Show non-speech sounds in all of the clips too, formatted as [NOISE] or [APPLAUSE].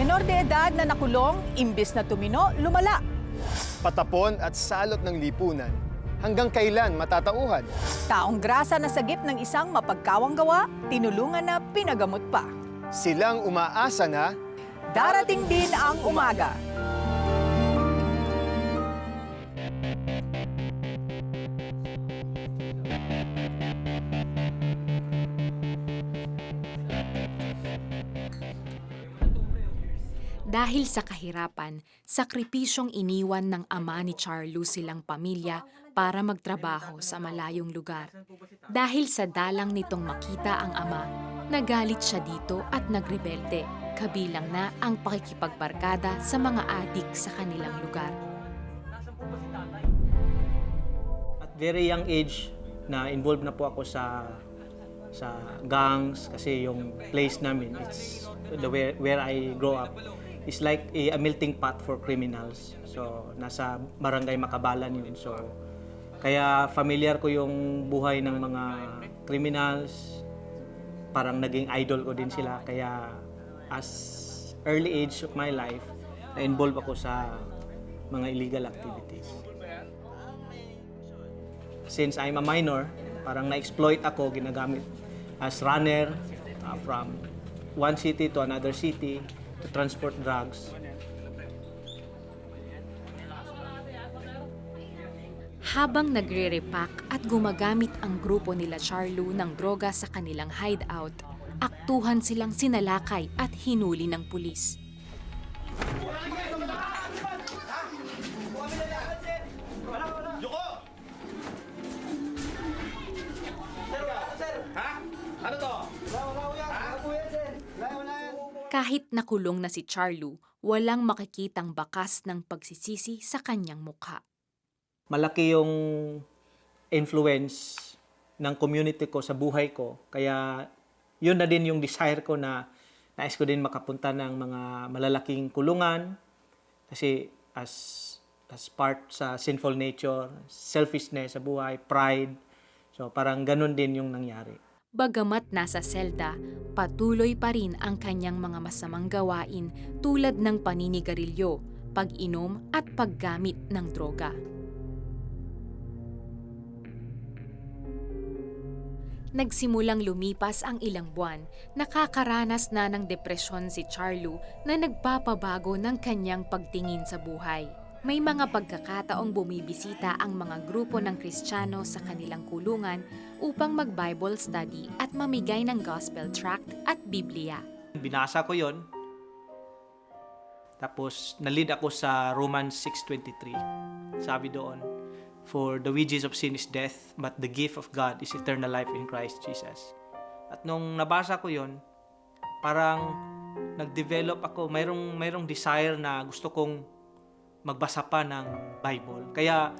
Menor de edad na nakulong, imbis na tumino, lumala. Patapon at salot ng lipunan. Hanggang kailan matatauhan? Taong grasa na sagip ng isang mapagkawang gawa, tinulungan na pinagamot pa. Silang umaasa na Darating din ang umaga. Dahil sa kahirapan, sakripisyong iniwan ng ama ni Charlo silang pamilya para magtrabaho sa malayong lugar. Dahil sa dalang nitong makita ang ama, nagalit siya dito at nagrebelde, kabilang na ang pakikipagbarkada sa mga adik sa kanilang lugar. At very young age na involved na po ako sa sa gangs kasi yung place namin it's the where, where I grow up is like a, a melting pot for criminals. So nasa barangay Makabalan yun. So kaya familiar ko yung buhay ng mga criminals. Parang naging idol ko din sila kaya as early age of my life na-involve ako sa mga illegal activities since I'm a minor, parang na-exploit ako, ginagamit as runner uh, from one city to another city to transport drugs. Habang nagre-repack at gumagamit ang grupo nila Charlo ng droga sa kanilang hideout, aktuhan silang sinalakay at hinuli ng pulis. Kahit nakulong na si Charlo, walang makikitang bakas ng pagsisisi sa kanyang mukha. Malaki yung influence ng community ko sa buhay ko. Kaya yun na din yung desire ko na nais ko din makapunta ng mga malalaking kulungan. Kasi as as part sa sinful nature, selfishness sa buhay, pride. So parang ganun din yung nangyari. Bagamat nasa selda, patuloy pa rin ang kanyang mga masamang gawain tulad ng paninigarilyo, pag-inom at paggamit ng droga. Nagsimulang lumipas ang ilang buwan, nakakaranas na ng depresyon si Charlo na nagpapabago ng kanyang pagtingin sa buhay. May mga pagkakataong bumibisita ang mga grupo ng Kristiyano sa kanilang kulungan upang mag-Bible study at mamigay ng gospel tract at Biblia. Binasa ko yon. Tapos nalid ako sa Romans 6.23. Sabi doon, For the wages of sin is death, but the gift of God is eternal life in Christ Jesus. At nung nabasa ko yon, parang nag-develop ako, mayroong, mayroong desire na gusto kong magbasa pa ng Bible. Kaya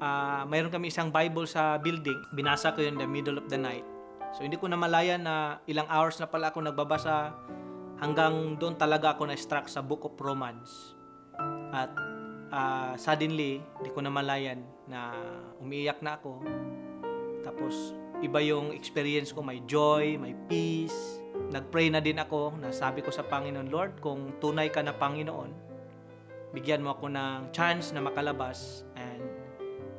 ah, mayroon kami isang Bible sa building. Binasa ko yun in the middle of the night. So hindi ko na malaya na ilang hours na pala ako nagbabasa hanggang doon talaga ako na-struck sa Book of Romans. At ah, suddenly, hindi ko na malayan na umiiyak na ako. Tapos iba yung experience ko, may joy, may peace. Nag-pray na din ako, nasabi ko sa Panginoon, Lord, kung tunay ka na Panginoon, bigyan mo ako ng chance na makalabas and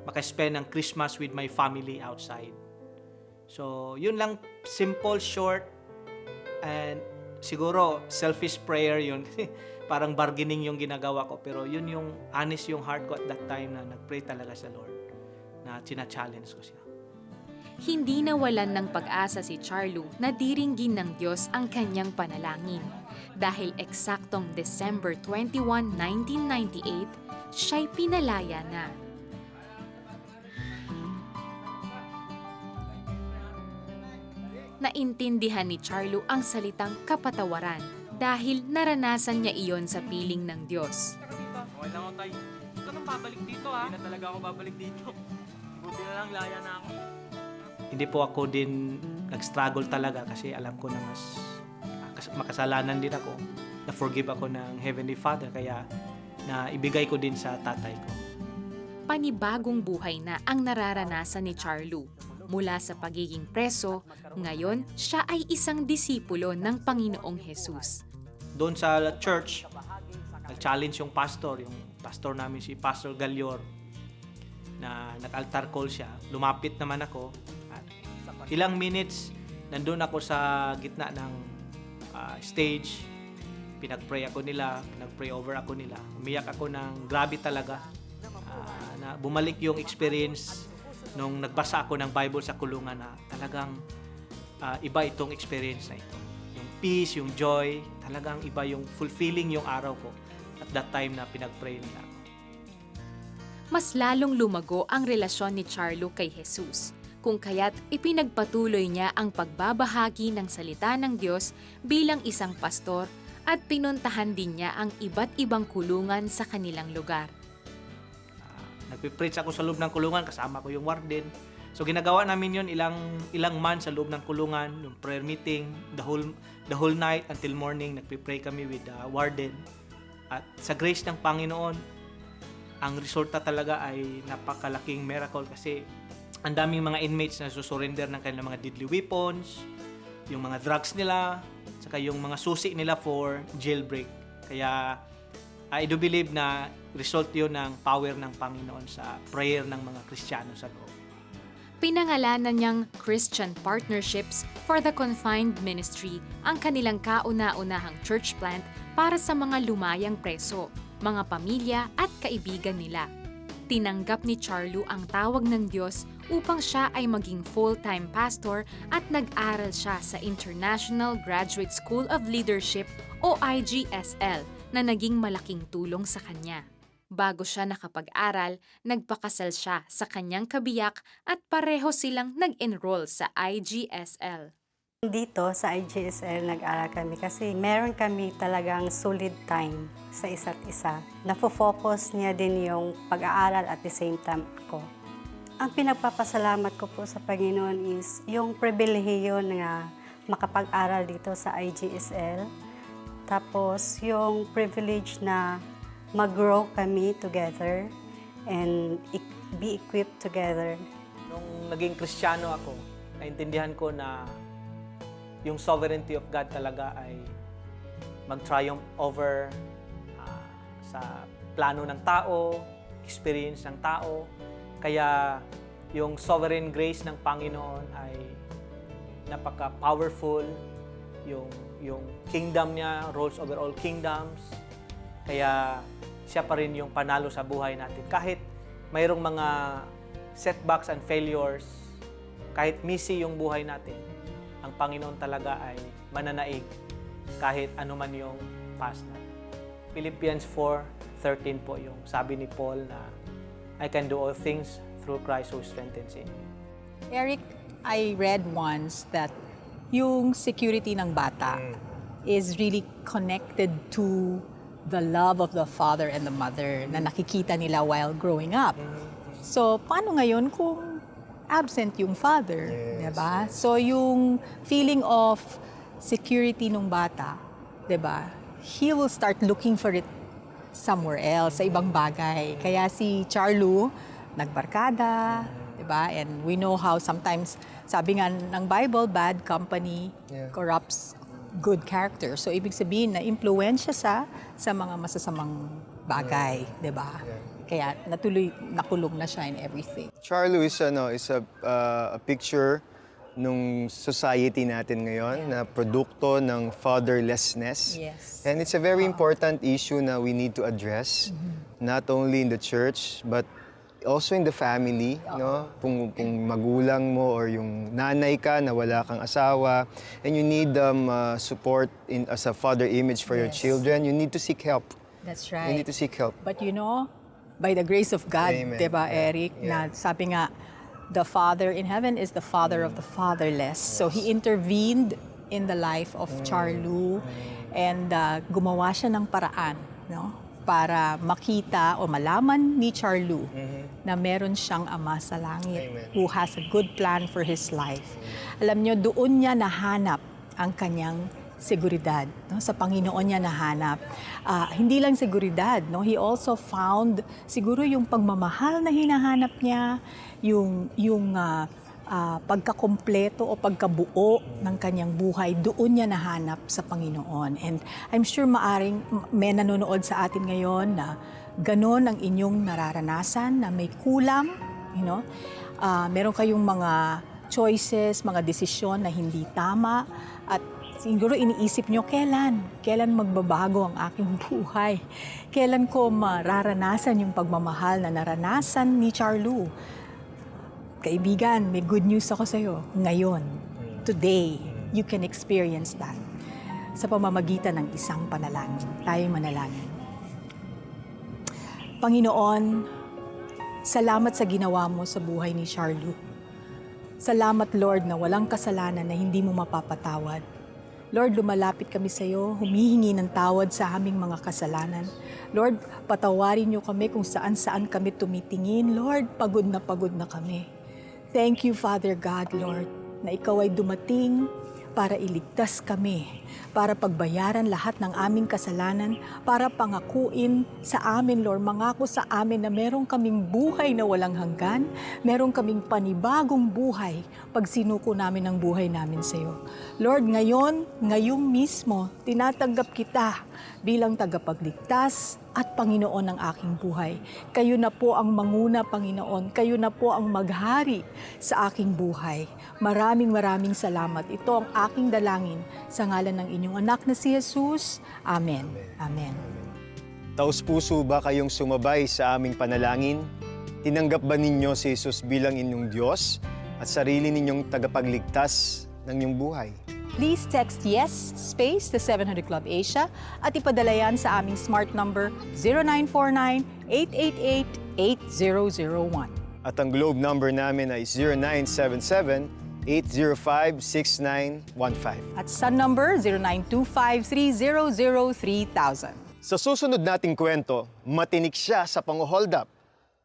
makaspend ng Christmas with my family outside. So, yun lang, simple, short, and siguro selfish prayer yun. [LAUGHS] Parang bargaining yung ginagawa ko. Pero yun yung honest yung heart ko at that time na nagpray talaga sa Lord na china-challenge ko siya. Hindi nawalan ng pag-asa si Charlo na diringgin ng Diyos ang kanyang panalangin. Dahil eksaktong December 21, 1998, siya'y pinalaya na. Naintindihan ni Charlo ang salitang kapatawaran dahil naranasan niya iyon sa piling ng Diyos. Okay lang ako, Tay. Huwag ka nang babalik dito, ha? Hindi na talaga ako babalik dito. Buti na lang, laya na ako. Hindi po ako din nag-struggle talaga kasi alam ko na mas makasalanan din ako. Na-forgive ako ng Heavenly Father kaya na ibigay ko din sa tatay ko. panibagong buhay na ang nararanasan ni Charlo. Mula sa pagiging preso, ngayon siya ay isang disipulo ng Panginoong Hesus. doon sa church, nag-challenge yung pastor, yung pastor namin si Pastor Galior, na nag-altar call siya. Lumapit naman ako. At ilang minutes, nandun ako sa gitna ng stage. Pinag-pray ako nila, pinag-pray over ako nila. Umiyak ako ng grabe talaga. Ah, na bumalik yung experience nung nagbasa ako ng Bible sa kulungan na talagang ah, iba itong experience na ito. Yung peace, yung joy, talagang iba yung fulfilling yung araw ko at that time na pinag-pray nila. Mas lalong lumago ang relasyon ni Charlo kay Jesus, kung kaya't ipinagpatuloy niya ang pagbabahagi ng salita ng Diyos bilang isang pastor at pinuntahan din niya ang iba't ibang kulungan sa kanilang lugar. Ah, nagpipreach ako sa loob ng kulungan, kasama ko yung warden. So ginagawa namin yun ilang ilang months sa loob ng kulungan, yung prayer meeting, the whole the whole night until morning nagpipray kami with the warden. At sa grace ng Panginoon, ang resulta talaga ay napakalaking miracle kasi ang daming mga inmates na susurrender ng kanilang mga deadly weapons, yung mga drugs nila, saka yung mga susi nila for jailbreak. Kaya I do believe na result yun ng power ng Panginoon sa prayer ng mga Kristiyano sa loob. Pinangalanan niyang Christian Partnerships for the Confined Ministry ang kanilang kauna-unahang church plant para sa mga lumayang preso, mga pamilya at kaibigan nila. Tinanggap ni Charlo ang tawag ng Diyos upang siya ay maging full-time pastor at nag-aral siya sa International Graduate School of Leadership o IGSL na naging malaking tulong sa kanya. Bago siya nakapag-aral, nagpakasal siya sa kanyang kabiyak at pareho silang nag-enroll sa IGSL. Dito sa IGSL nag-aral kami kasi meron kami talagang solid time sa isa't isa. Nafo-focus niya din yung pag-aaral at the same time ako. Ang pinagpapasalamat ko po sa Panginoon is yung pribilehiyo na makapag-aral dito sa IGSL. Tapos yung privilege na mag-grow kami together and e- be equipped together. Nung naging Kristiyano ako, naintindihan ko na yung sovereignty of God talaga ay mag-triumph over sa plano ng tao, experience ng tao. Kaya yung sovereign grace ng Panginoon ay napaka-powerful. Yung, yung kingdom niya rules over all kingdoms. Kaya siya pa rin yung panalo sa buhay natin. Kahit mayroong mga setbacks and failures, kahit messy yung buhay natin, ang Panginoon talaga ay mananaig kahit anuman yung past natin. Philippians 4.13 po yung sabi ni Paul na I can do all things through Christ who strengthens me. Eric, I read once that yung security ng bata is really connected to the love of the father and the mother na nakikita nila while growing up. So, paano ngayon kung absent yung father, 'di ba? So, yung feeling of security ng bata, 'di ba? He will start looking for it somewhere else, sa ibang bagay. Kaya si Charlu, nagbarkada, di ba? And we know how sometimes, sabi nga ng Bible, bad company corrupts good character. So, ibig sabihin na impluensya sa sa mga masasamang bagay, di ba? Kaya natuloy, nakulong na siya in everything. Charlo is, ano, is a, uh, a picture nung society natin ngayon na produkto ng fatherlessness. Yes. And it's a very important issue na we need to address, not only in the church, but also in the family, no? Kung, kung magulang mo or yung nanay ka na wala kang asawa, and you need um, uh, support in, as a father image for your Yes. children, you need to seek help. That's You right. need to seek help. But you know, by the grace of God. 'di ba, Yeah. Eric, Yeah. na sabi nga the Father in heaven is the father of the fatherless. So he intervened in the life of. Charlu and uh, gumawa siya ng paraan, no? Para makita o malaman ni Charlu na meron siyang ama sa langit Mm-hmm. Amen. who has a good plan for his life. Alam nyo, doon niya nahanap ang kanyang seguridad. No? Sa Panginoon niya nahanap. Ah, hindi lang seguridad, no? he also found siguro yung pagmamahal na hinahanap niya, yung, yung ah, ah, pagkakompleto o pagkabuo ng kanyang buhay, doon niya nahanap sa Panginoon. And I'm sure maaring may nanonood sa atin ngayon na ganon ang inyong nararanasan, na may kulang, you know, Ah, meron kayong mga choices, mga desisyon na hindi tama at siguro iniisip nyo, kailan? Kailan magbabago ang aking buhay? Kailan ko mararanasan yung pagmamahal na naranasan ni Charlu? Kaibigan, may good news ako sa'yo. Ngayon, today, you can experience that sa pamamagitan ng isang panalangin. Tayo'y manalangin. Panginoon, salamat sa ginawa mo sa buhay ni Charlu. Salamat, Lord, na walang kasalanan na hindi mo mapapatawad. Lord, lumalapit kami sa iyo, humihingi ng tawad sa aming mga kasalanan. Lord, patawarin niyo kami kung saan-saan kami tumitingin. Lord, pagod na pagod na kami. Thank you, Father God, Lord, na ikaw ay dumating para iligtas kami, para pagbayaran lahat ng aming kasalanan, para pangakuin sa amin, Lord, mangako sa amin na meron kaming buhay na walang hanggan, meron kaming panibagong buhay pag sinuko namin ang buhay namin sa iyo. Lord, ngayon, ngayong mismo, tinatanggap kita bilang tagapagligtas at Panginoon ng aking buhay. Kayo na po ang manguna, Panginoon. Kayo na po ang maghari sa aking buhay. Maraming maraming salamat. Ito ang aking dalangin sa ngalan ng inyong anak na si Jesus. Amen. Amen. Taos puso ba kayong sumabay sa aming panalangin? Tinanggap ba ninyo si Jesus bilang inyong Diyos at sarili ninyong tagapagligtas ng inyong buhay? Please text YES space to 700 Club Asia at ipadala yan sa aming smart number 0949-888-8001. At ang globe number namin ay 0977-805-6915. At Sun number 0925-300-3000. Sa susunod nating kwento, matinik siya sa pang-hold up.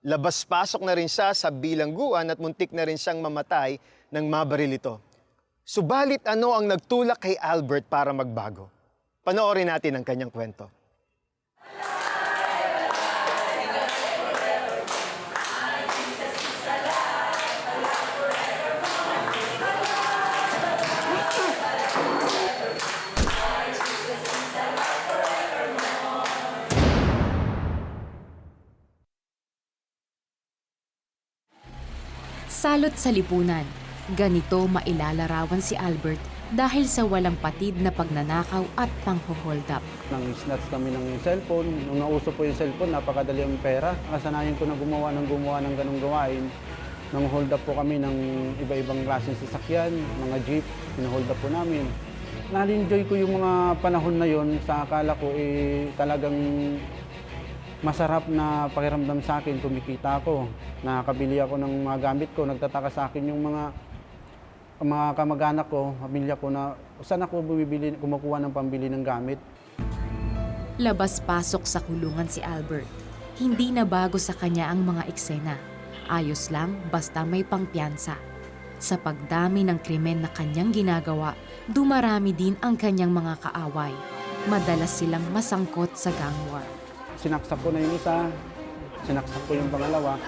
Labas-pasok na rin siya sa bilangguan at muntik na rin siyang mamatay nang mabaril ito. Subalit ano ang nagtulak kay Albert para magbago? Panoorin natin ang kanyang kwento. Salot sa lipunan, ganito mailalarawan si Albert dahil sa walang patid na pagnanakaw at pangho-hold up. Nang snatch kami ng cellphone, nung nauso po yung cellphone, napakadali ang pera. Kasanayan ko na gumawa ng gumawa ng ganong gawain. Nang hold up po kami ng iba-ibang klaseng sasakyan, mga jeep, pinahold up po namin. Na-enjoy ko yung mga panahon na yon sa akala ko eh talagang masarap na pakiramdam sa akin, kumikita ako. Nakakabili ako ng mga gamit ko, nagtataka sa akin yung mga mga kamag-anak ko, pamilya ko na saan ako bumibili, kumukuha ng pambili ng gamit. Labas-pasok sa kulungan si Albert. Hindi na bago sa kanya ang mga eksena. Ayos lang basta may pangpiyansa. Sa pagdami ng krimen na kanyang ginagawa, dumarami din ang kanyang mga kaaway. Madalas silang masangkot sa gang war. Sinaksak ko na yung isa, sinaksak ko yung pangalawa.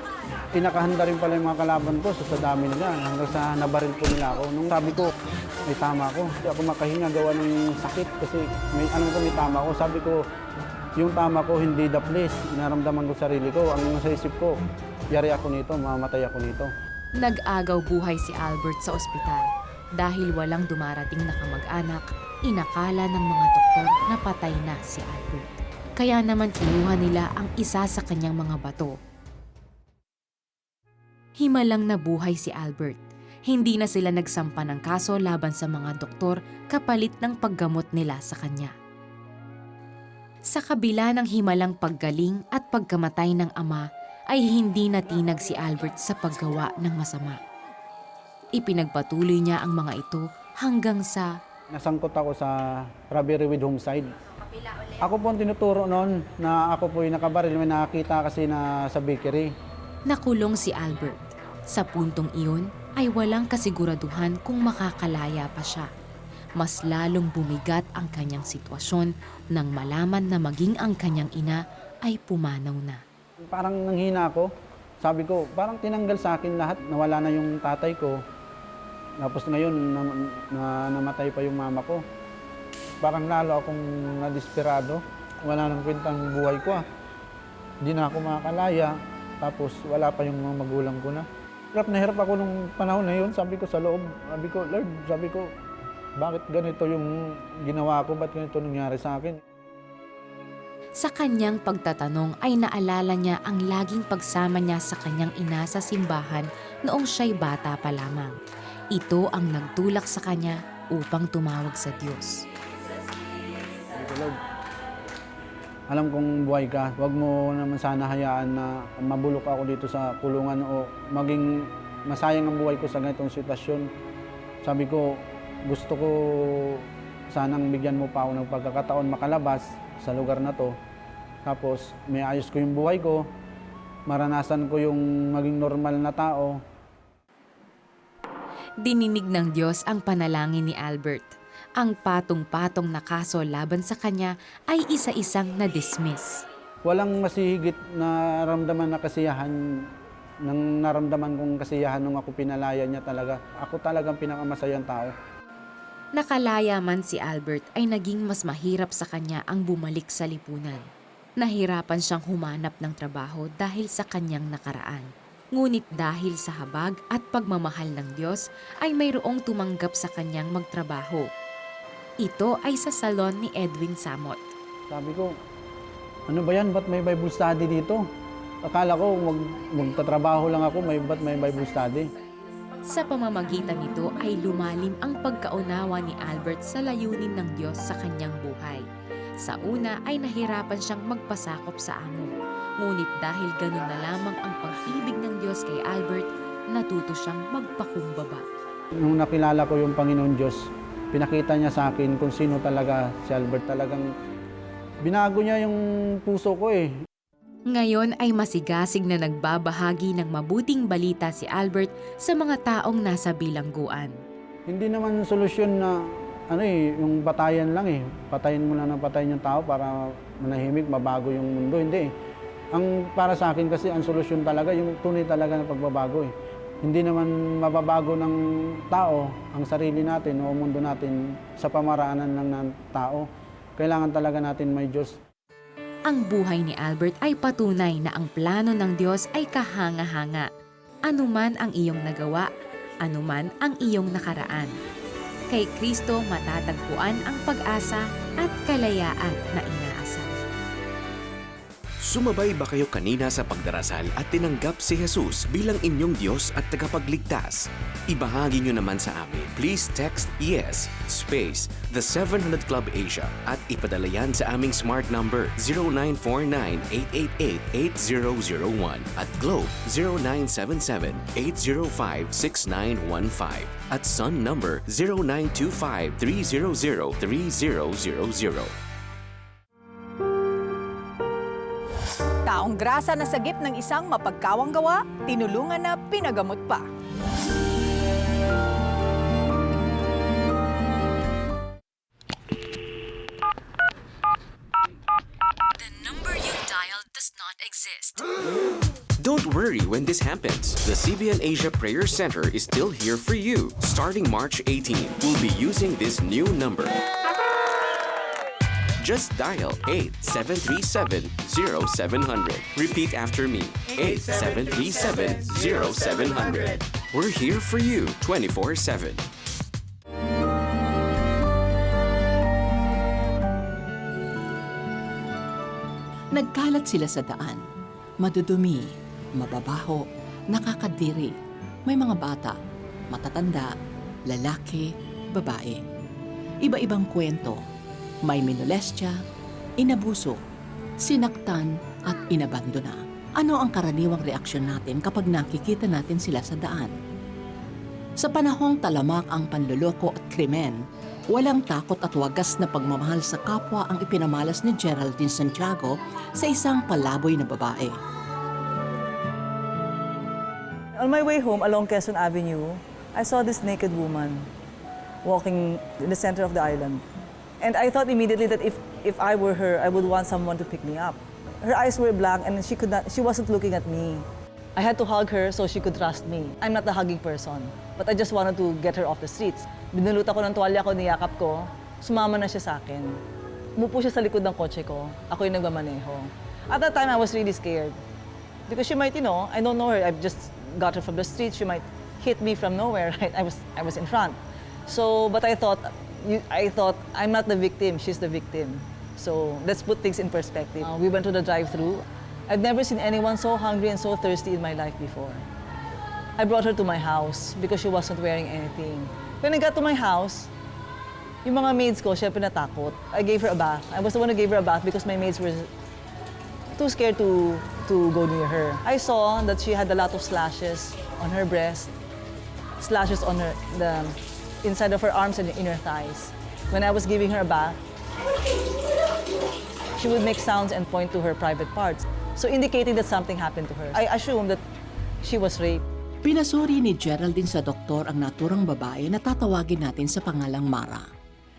Pinakahanda rin pala yung mga kalaban ko so, sa dami nila hanggang sa nabaril po nila ako. Nung sabi ko, may tama ako. Hindi ako makahinga gawa ng sakit kasi may ano ko may tama ako. Sabi ko, yung tama ko hindi the place. Inaramdaman ko sarili ko. Ang nasa isip ko, yari ako nito, mamamatay ako nito. Nag-agaw buhay si Albert sa ospital. Dahil walang dumarating na kamag-anak, inakala ng mga doktor na patay na si Albert. Kaya naman kinuha nila ang isa sa kanyang mga bato. Himalang nabuhay si Albert. Hindi na sila nagsampa ng kaso laban sa mga doktor kapalit ng paggamot nila sa kanya. Sa kabila ng himalang paggaling at pagkamatay ng ama, ay hindi natinag si Albert sa paggawa ng masama. Ipinagpatuloy niya ang mga ito hanggang sa Nasangkot ako sa robbery with homicide. Ako po ang tinuturo noon na ako po yung nakabaril. May nakakita kasi na sa bakery. nakulong si Albert. Sa puntong iyon ay walang kasiguraduhan kung makakalaya pa siya. Mas lalong bumigat ang kanyang sitwasyon nang malaman na maging ang kanyang ina ay pumanaw na. Parang nanghina ako. Sabi ko, parang tinanggal sa akin lahat. Nawala na yung tatay ko. Tapos ngayon, na, na, namatay pa yung mama ko. Parang lalo akong nadisperado. Wala nang kwentang buhay ko ah. Hindi na ako makakalaya. Tapos wala pa yung mga magulang ko na. Hirap na hirap ako nung panahon na yun. Sabi ko sa loob, sabi ko, Lord, sabi ko, bakit ganito yung ginawa ko? Ba't ganito nangyari sa akin? Sa kanyang pagtatanong ay naalala niya ang laging pagsama niya sa kanyang ina sa simbahan noong siya'y bata pa lamang. Ito ang nagtulak sa kanya upang tumawag sa Diyos. Lord, alam kong buhay ka. Huwag mo naman sana hayaan na mabulok ako dito sa kulungan o maging masayang ang buhay ko sa ganitong sitwasyon. Sabi ko, gusto ko sanang bigyan mo pa ako ng pagkakataon makalabas sa lugar na to. Tapos may ayos ko yung buhay ko, maranasan ko yung maging normal na tao, Dininig ng Diyos ang panalangin ni Albert. Ang patong-patong na kaso laban sa kanya ay isa-isang na-dismiss. Walang masihigit na ramdaman na kasiyahan nang naramdaman kong kasiyahan nung ako pinalaya niya talaga. Ako talagang pinakamasayang tao. Nakalaya man si Albert ay naging mas mahirap sa kanya ang bumalik sa lipunan. Nahirapan siyang humanap ng trabaho dahil sa kanyang nakaraan. Ngunit dahil sa habag at pagmamahal ng Diyos ay mayroong tumanggap sa kanyang magtrabaho. Ito ay sa salon ni Edwin Samot. Sabi ko, ano ba yan? Ba't may Bible study dito? Akala ko mag, magtatrabaho lang ako, may, ba't may Bible study? Sa pamamagitan nito ay lumalim ang pagkaunawa ni Albert sa layunin ng Diyos sa kanyang buhay. Sa una ay nahirapan siyang magpasakop sa amo. Ngunit dahil ganun na lamang ang pag-ibig ng Diyos kay Albert, natuto siyang magpakumbaba. Nung nakilala ko yung Panginoon Diyos, pinakita niya sa akin kung sino talaga si Albert. Talagang binago niya yung puso ko eh. Ngayon ay masigasig na nagbabahagi ng mabuting balita si Albert sa mga taong nasa bilangguan. Hindi naman solusyon na ano eh, yung patayan lang eh. Patayin mo lang ng patayin yung tao para manahimik, mabago yung mundo. Hindi eh. Ang para sa akin kasi ang solusyon talaga, yung tunay talaga ng pagbabago eh. Hindi naman mababago ng tao ang sarili natin o mundo natin sa pamaraanan ng tao. Kailangan talaga natin may Diyos. Ang buhay ni Albert ay patunay na ang plano ng Diyos ay kahanga-hanga. Anuman ang iyong nagawa, anuman ang iyong nakaraan. Kay Kristo matatagpuan ang pag-asa at kalayaan na inaasam. Sumabay ba kayo kanina sa pagdarasal at tinanggap si Jesus bilang inyong Diyos at tagapagligtas? Ibahagi nyo naman sa amin. Please text YES space the 700 Club Asia at ipadala yan sa aming smart number 0949-888-8001 at Globe 0977-805-6915 at Sun number 0925-300-3000. Taong grasa na sagip ng isang mapagkawang gawa, tinulungan na pinagamot pa. The number you dialed does not exist. [GASPS] Don't worry when this happens. The CBN Asia Prayer Center is still here for you. Starting March 18, we'll be using this new number. Just dial 8737-0700. Repeat after me. 8737-0700. We're here for you 24-7. Nagkalat sila sa daan. Madudumi, mababaho, nakakadiri. May mga bata, matatanda, lalaki, babae. Iba-ibang kwento. May minolestya, inabuso, sinaktan at inabandona. Ano ang karaniwang reaksyon natin kapag nakikita natin sila sa daan? Sa panahong talamak ang panluloko at krimen, walang takot at wagas na pagmamahal sa kapwa ang ipinamalas ni Geraldine Santiago sa isang palaboy na babae. On my way home along Quezon Avenue, I saw this naked woman walking in the center of the island. And I thought immediately that if, if I were her, I would want someone to pick me up. Her eyes were black and she, could not, she wasn't looking at me. I had to hug her so she could trust me. I'm not a hugging person, but I just wanted to get her off the streets. Binulot ako ng tuwalya ko, niyakap ko, sumama na siya sa akin. Umupo siya sa likod ng kotse ko. Ako yung nagmamaneho. At that time, I was really scared. Because she might, you know, I don't know her. I've just got her from the street. She might hit me from nowhere, [LAUGHS] right? I was, I was in front. So, but I thought, you, I thought, I'm not the victim, she's the victim. So let's put things in perspective. Uh, we went to the drive-through. I've never seen anyone so hungry and so thirsty in my life before. I brought her to my house because she wasn't wearing anything. When I got to my house, yung mga maids ko, syempre natakot. I gave her a bath. I was the one who gave her a bath because my maids were too scared to, to go near her. I saw that she had a lot of slashes on her breast, slashes on her, the inside of her arms and inner thighs. When I was giving her a bath, she would make sounds and point to her private parts. So indicating that something happened to her. I assumed that she was raped. Pinasuri ni Geraldine sa doktor ang naturang babae na tatawagin natin sa pangalang Mara.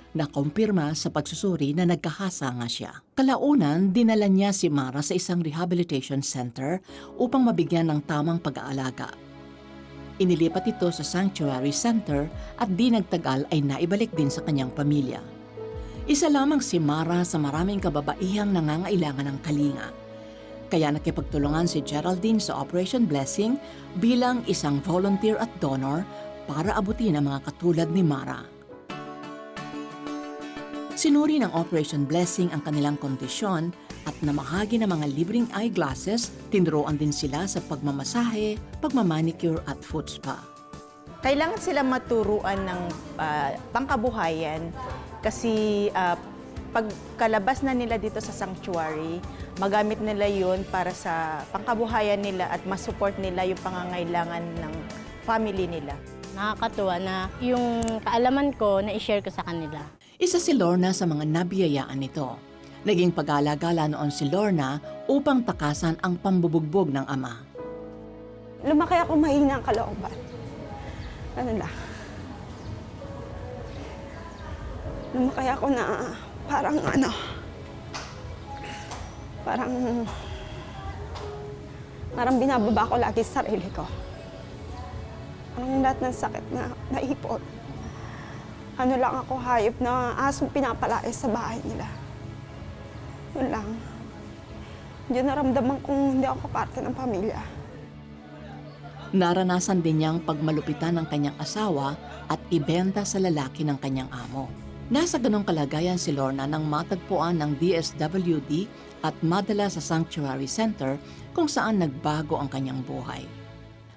Nakumpirma sa pagsusuri na nagkahasa nga siya. Kalaunan, dinala niya si Mara sa isang rehabilitation center upang mabigyan ng tamang pag-aalaga. Inilipat ito sa Sanctuary Center at di nagtagal ay naibalik din sa kanyang pamilya. Isa lamang si Mara sa maraming kababaihang nangangailangan ng kalinga. Kaya nakipagtulungan si Geraldine sa Operation Blessing bilang isang volunteer at donor para abutin ang mga katulad ni Mara. Sinuri ng Operation Blessing ang kanilang kondisyon at namahagi ng mga libreng eyeglasses, tinuruan din sila sa pagmamasahe, pagmamanicure at foot spa. kailangan sila maturuan ng ah, pangkabuhayan kasi ah, pagkalabas na nila dito sa sanctuary, magamit nila yun para sa pangkabuhayan nila at masupport nila yung pangangailangan ng family nila. Nakakatuwa na yung kaalaman ko na i-share ko sa kanila. Isa si Lorna sa mga nabiyayaan nito. Naging pag-alagala noon si Lorna upang takasan ang pambubugbog ng ama. lumaki ako mahina ang kalooban. Ano lang. Lumaki ako na parang ano, parang, parang binababa ko lagi sa sarili ko. Parang lahat ng sakit na naipon. Ano lang ako, hayop na asong pinapalais sa bahay nila. Yun lang. Yun naramdaman kong hindi ako parte ng pamilya. Naranasan din niyang pagmalupitan ng kanyang asawa at ibenta sa lalaki ng kanyang amo. Nasa ganong kalagayan si Lorna nang matagpuan ng DSWD at madala sa Sanctuary Center kung saan nagbago ang kanyang buhay.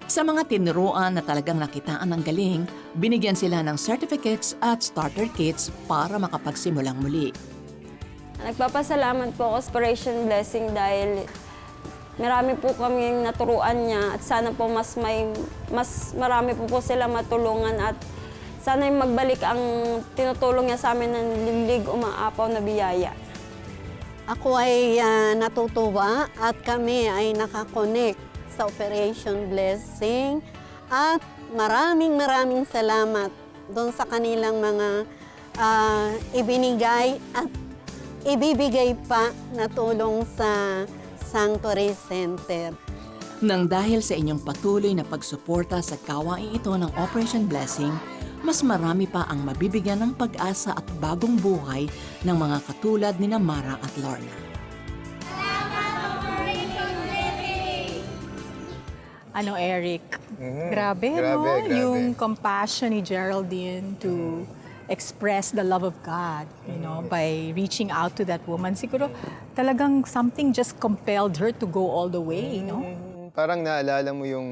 Sa mga tinuruan na talagang nakitaan ng galing, binigyan sila ng certificates at starter kits para makapagsimulang muli. Nagpapasalamat po ako sa Operation Blessing dahil marami po kaming naturuan niya at sana po mas may mas marami po po sila matulungan at sana yung magbalik ang tinutulong niya sa amin ng lilig umaapaw na biyaya. Ako ay ah, natutuwa at kami ay nakakonect sa Operation Blessing at maraming maraming salamat doon sa kanilang mga ah, ibinigay at ibibigay pa na tulong sa Sanctuary Center. Nang dahil sa inyong patuloy na pagsuporta sa gawain ito ng Operation Blessing, mas marami pa ang mabibigyan ng pag-asa at bagong buhay ng mga katulad ni Mara at Lorna. Ano, Eric? Grabe, Mhm. Grabe, no? grabe. Yung compassion ni Geraldine to express the love of God, you know, by reaching out to that woman. Siguro talagang something just compelled her to go all the way, no? Parang naalala mo yung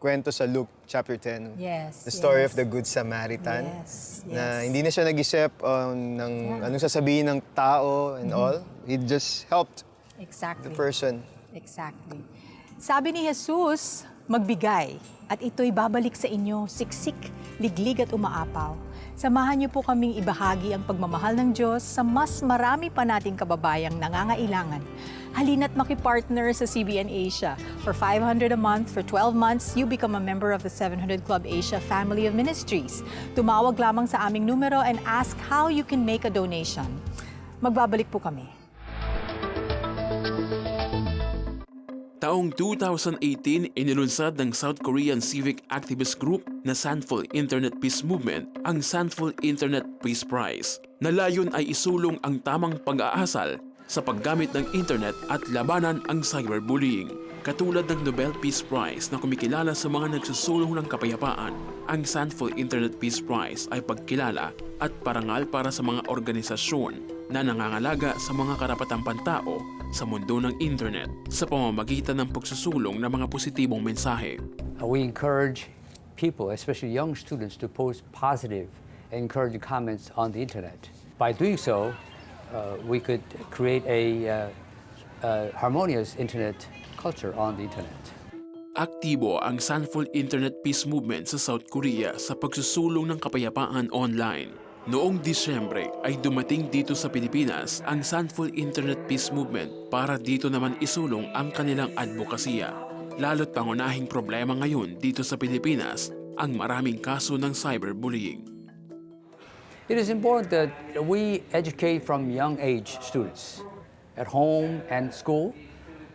kwento sa Luke chapter 10. Yes, The story yes. of the Good Samaritan. Yes, Na yes. hindi na siya nag-isip um, ng anong sasabihin ng tao and all. He just helped the Exactly. person. Exactly. Sabi ni Jesus, magbigay at ito'y babalik sa inyo, siksik, liglig at umaapaw. Samahan niyo po kaming ibahagi ang pagmamahal ng Diyos sa mas marami pa nating kababayang nangangailangan. Halina't makipartner sa CBN Asia. For 500 a month, for 12 months, you become a member of the 700 Club Asia family of ministries. Tumawag lamang sa aming numero and ask how you can make a donation. Magbabalik po kami. Taong 2018, inilunsad ng South Korean civic activist group na Sandful Internet Peace Movement ang Sandful Internet Peace Prize na layon ay isulong ang tamang pag-aasal sa paggamit ng internet at labanan ang cyberbullying. Katulad ng Nobel Peace Prize na kumikilala sa mga nagsusulong ng kapayapaan, ang Sandful Internet Peace Prize ay pagkilala at parangal para sa mga organisasyon na nangangalaga sa mga karapatang pantao sa mundo ng internet sa pamamagitan ng pagsusulong ng mga positibong mensahe. Uh, we encourage people, especially young students, to post positive and encouraging comments on the internet. By doing so, uh, we could create a uh, uh, harmonious internet culture on the internet. Aktibo ang Sanful Internet Peace Movement sa South Korea sa pagsusulong ng kapayapaan online. Noong Disyembre ay dumating dito sa Pilipinas ang Sanful Internet Peace Movement para dito naman isulong ang kanilang advokasya. Lalo't pangunahing problema ngayon dito sa Pilipinas ang maraming kaso ng cyberbullying. It is important that we educate from young age students at home and school.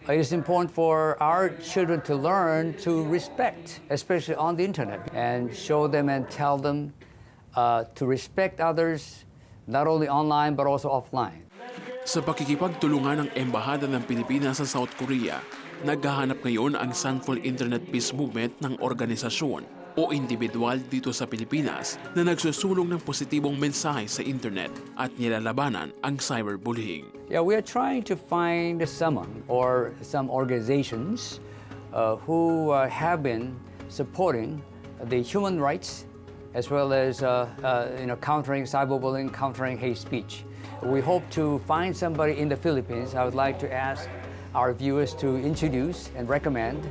It is important for our children to learn to respect, especially on the internet, and show them and tell them uh, to respect others, not only online but also offline. Sa pakikipagtulungan ng Embahada ng Pilipinas sa South Korea, naghahanap ngayon ang Sanful Internet Peace Movement ng organisasyon o individual dito sa Pilipinas na nagsusulong ng positibong mensahe sa internet at nilalabanan ang cyberbullying. Yeah, we are trying to find someone or some organizations uh, who uh, have been supporting the human rights as well as uh, uh, you know, countering cyberbullying, countering hate speech. We hope to find somebody in the Philippines. I would like to ask our viewers to introduce and recommend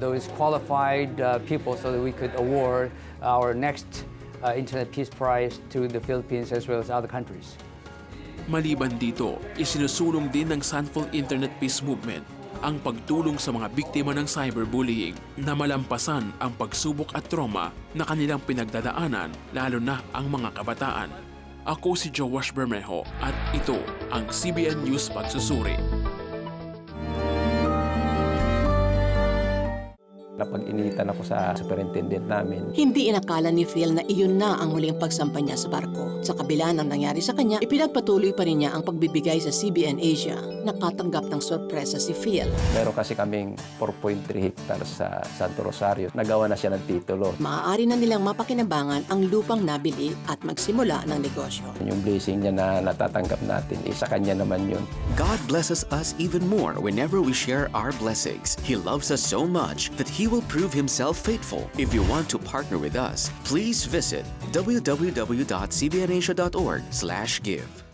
those qualified uh, people so that we could award our next uh, Internet Peace Prize to the Philippines as well as other countries. Maliban dito, isinusulong din ng Sanful Internet Peace Movement ang pagtulong sa mga biktima ng cyberbullying na malampasan ang pagsubok at trauma na kanilang pinagdadaanan lalo na ang mga kabataan. Ako si Joash Bermejo at ito ang CBN News Pagsusuri. Napag-initan ako sa superintendent namin. Hindi inakala ni Phil na iyon na ang huling pagsampa niya sa barko. Sa kabila ng nangyari sa kanya, ipinagpatuloy pa rin niya ang pagbibigay sa CBN Asia. Nakatanggap ng sorpresa si Phil. Meron kasi kaming 4.3 hectares sa Santo Rosario. Nagawa na siya ng titulo. Maaari na nilang mapakinabangan ang lupang nabili at magsimula ng negosyo. Yung blessing niya na natatanggap natin, isa kanya naman yun. God blesses us even more whenever we share our blessings. He loves us so much that He will prove Himself faithful. If you want to partner with us, please visit www.cbnasia.org/give.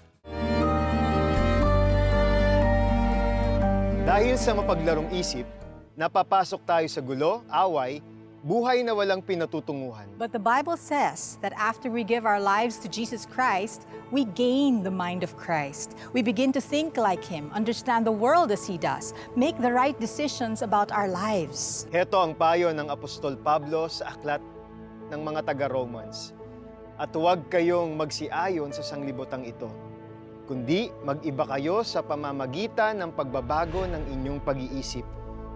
Dahil sa mapaglarong isip, napapasok tayo sa gulo, away, buhay na walang pinatutunguhan. But the Bible says that after we give our lives to Jesus Christ, we gain the mind of Christ. We begin to think like Him, understand the world as He does, make the right decisions about our lives. Heto ang payo ng Apostol Pablo sa aklat ng mga taga-Romans. At huwag kayong magsiayon sa sanglibotang ito, kundi mag-iba kayo sa pamamagitan ng pagbabago ng inyong pag-iisip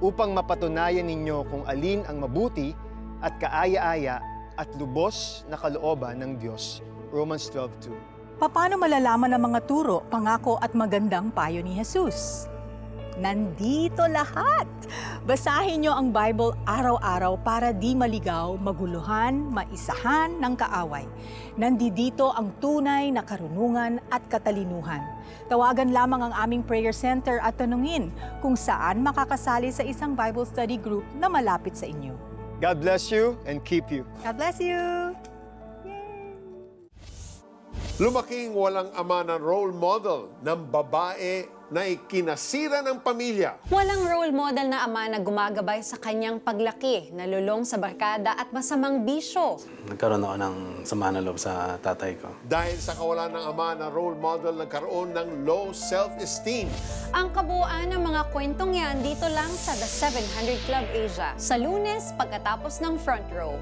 upang mapatunayan ninyo kung alin ang mabuti at kaaya-aya at lubos na kalooban ng Diyos. Romans 12.2 Paano malalaman ang mga turo, pangako at magandang payo ni Jesus? Nandito lahat! Basahin nyo ang Bible araw-araw para di maligaw, maguluhan, maisahan ng kaaway. Nandito ang tunay na karunungan at katalinuhan. Tawagan lamang ang aming prayer center at tanungin kung saan makakasali sa isang Bible study group na malapit sa inyo. God bless you and keep you. God bless you! Lumaking walang ama na role model ng babae na ikinasira ng pamilya. Walang role model na ama na gumagabay sa kanyang paglaki, nalulong sa barkada at masamang bisyo. Nagkaroon ako ng sama na loob sa tatay ko. Dahil sa kawalan ng ama na role model, nagkaroon ng low self-esteem. Ang kabuuan ng mga kwentong yan dito lang sa The 700 Club Asia sa lunes pagkatapos ng front row.